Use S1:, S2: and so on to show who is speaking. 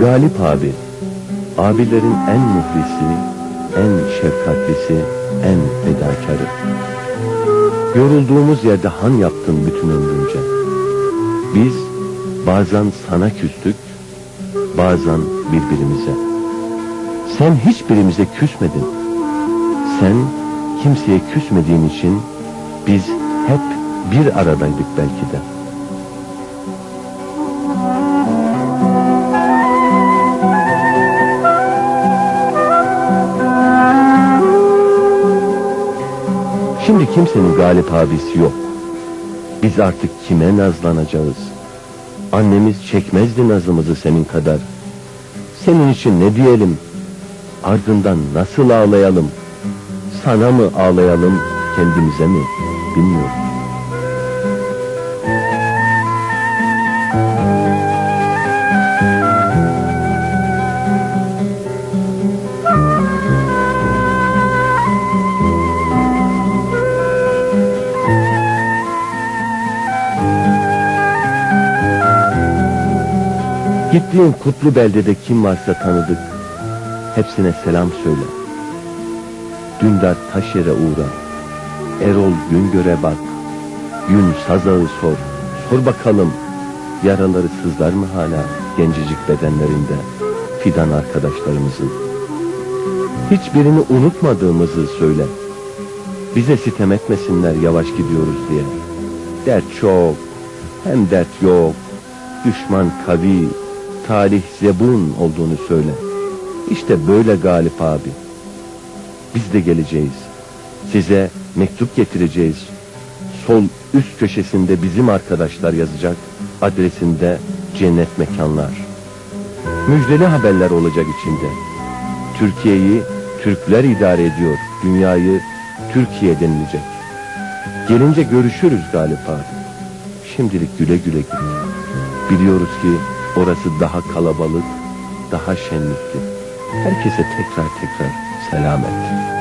S1: Galip abi, abilerin en muhlisi, en şefkatlisi, en fedakarı. Yorulduğumuz yerde han yaptın bütün ömrünce. Biz bazen sana küstük, bazen birbirimize. Sen hiçbirimize küsmedin. Sen kimseye küsmediğin için biz hep bir aradaydık belki de. Şimdi kimsenin galip abisi yok. Biz artık kime nazlanacağız? Annemiz çekmezdi nazımızı senin kadar. Senin için ne diyelim? Ardından nasıl ağlayalım? Sana mı ağlayalım, kendimize mi? Bilmiyorum. Gittiğin kutlu beldede kim varsa tanıdık. Hepsine selam söyle. Dündar taş yere uğra. Erol Güngör'e bak. Gün sazağı sor. Sor bakalım. Yaraları sızlar mı hala gencecik bedenlerinde fidan arkadaşlarımızın? Hiçbirini unutmadığımızı söyle. Bize sitem etmesinler yavaş gidiyoruz diye. Dert çok, hem dert yok. Düşman kavi, talih zebun olduğunu söyle. İşte böyle Galip abi. Biz de geleceğiz. Size mektup getireceğiz. Sol üst köşesinde bizim arkadaşlar yazacak. Adresinde cennet mekanlar. Müjdeli haberler olacak içinde. Türkiye'yi Türkler idare ediyor. Dünyayı Türkiye denilecek. Gelince görüşürüz Galip abi. Şimdilik güle güle git. Biliyoruz ki orası daha kalabalık, daha şenlikli. Herkese tekrar tekrar selam et.